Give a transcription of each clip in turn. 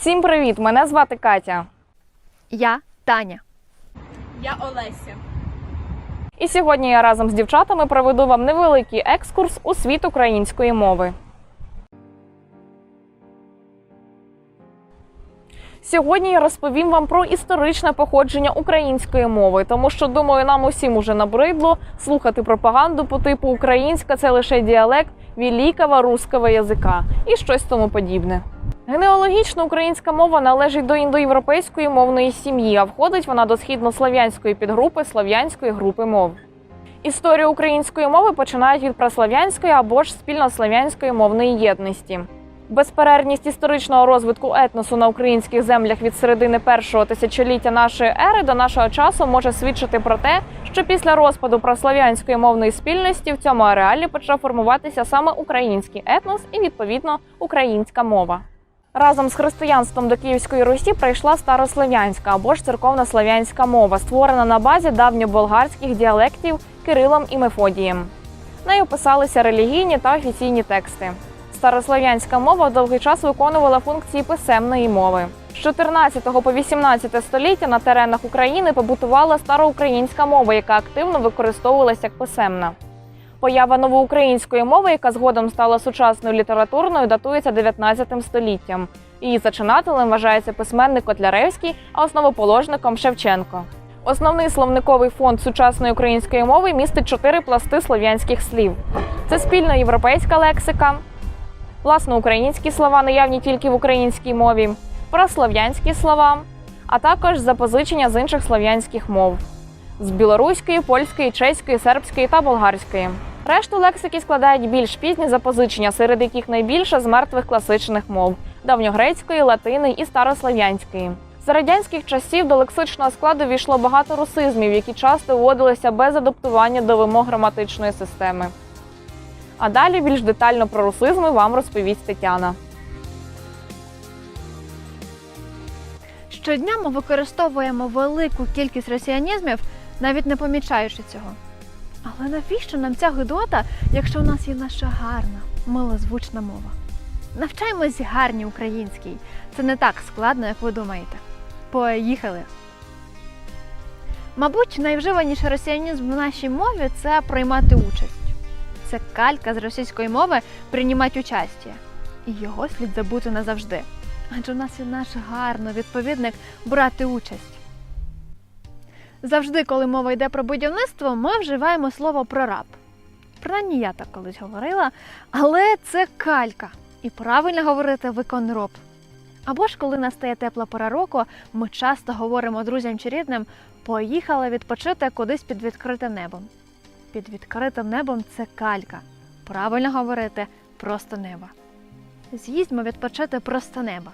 Всім привіт! Мене звати Катя. Я Таня. Я Олеся. І сьогодні я разом з дівчатами проведу вам невеликий екскурс у світ української мови. Сьогодні я розповім вам про історичне походження української мови, тому що думаю, нам усім уже набридло слухати пропаганду по типу українська це лише діалект великого русского язика і щось тому подібне. Генеалогічно українська мова належить до індоєвропейської мовної сім'ї, а входить вона до східнослов'янської підгрупи слов'янської групи мов. Історію української мови починають від праслав'янської або ж спільнослов'янської мовної єдності. Безперервність історичного розвитку етносу на українських землях від середини першого тисячоліття нашої ери до нашого часу може свідчити про те, що після розпаду прослав'янської мовної спільності в цьому ареалі почав формуватися саме український етнос і відповідно українська мова. Разом з християнством до Київської Русі прийшла старослов'янська або ж церковнослов'янська мова, створена на базі давньоболгарських діалектів Кирилом і Мефодієм. Нею писалися релігійні та офіційні тексти. Старослов'янська мова довгий час виконувала функції писемної мови. З 14 по 18 століття на теренах України побутувала староукраїнська мова, яка активно використовувалася як писемна. Поява новоукраїнської мови, яка згодом стала сучасною літературною, датується 19 століттям. Її зачинателем вважається письменник Котляревський, а основоположником Шевченко. Основний словниковий фонд сучасної української мови містить чотири пласти слов'янських слів: це спільна європейська лексика, власноукраїнські слова, наявні тільки в українській мові, прослов'янські слова, а також запозичення з інших слов'янських мов з білоруської, польської, чеської, сербської та болгарської. Решту лексики складають більш пізні запозичення, серед яких найбільше з мертвих класичних мов давньогрецької, латини і старослов'янської. За радянських часів до лексичного складу війшло багато русизмів, які часто вводилися без адаптування до вимог граматичної системи. А далі більш детально про русизми вам розповість Тетяна. Щодня ми використовуємо велику кількість росіянізмів, навіть не помічаючи цього. Але навіщо нам ця гидота, якщо у нас є наша гарна, милозвучна мова? Навчаємось гарній українській. Це не так складно, як ви думаєте. Поїхали! Мабуть, найвживаніший росіянізм в нашій мові це приймати участь. Це калька з російської мови приймати участя. І його слід забути назавжди. Адже у нас є наш гарно відповідник брати участь. Завжди, коли мова йде про будівництво, ми вживаємо слово прораб. Принаймні я так колись говорила, але це калька. І правильно говорити виконроб. Або ж коли настає тепла пора року, ми часто говоримо друзям чи рідним поїхали відпочити кудись під відкритим небом. Під відкритим небом це калька. Правильно говорити просто неба. З'їздьмо відпочити просто неба.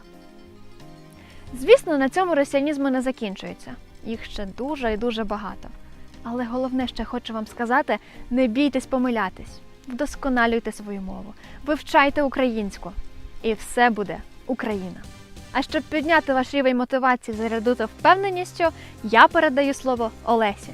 Звісно, на цьому росіянізми не закінчуються. Їх ще дуже і дуже багато. Але головне, що хочу вам сказати: не бійтесь помилятись, вдосконалюйте свою мову, вивчайте українську, і все буде Україна. А щоб підняти ваш рівень мотивації, зарядити впевненістю, я передаю слово Олесі.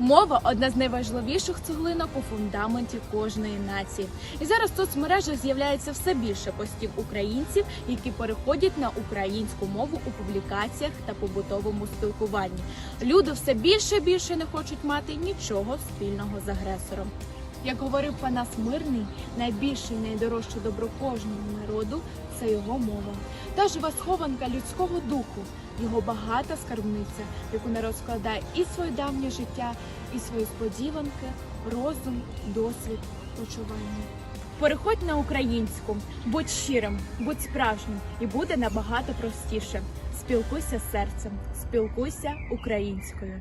Мова одна з найважливіших цеглинок у фундаменті кожної нації. І зараз в соцмережах з'являється все більше постів українців, які переходять на українську мову у публікаціях та побутовому спілкуванні. Люди все більше і більше не хочуть мати нічого спільного з агресором. Як говорив Панас Мирний, найбільше і найдорожче добро кожного народу це його мова. Та жива схованка людського духу, його багата скарбниця, яку народ складає і своє давнє життя, і свої сподіванки, розум, досвід, почування. Переходь на українську, будь щирим, будь справжнім, і буде набагато простіше. Спілкуйся серцем, спілкуйся українською.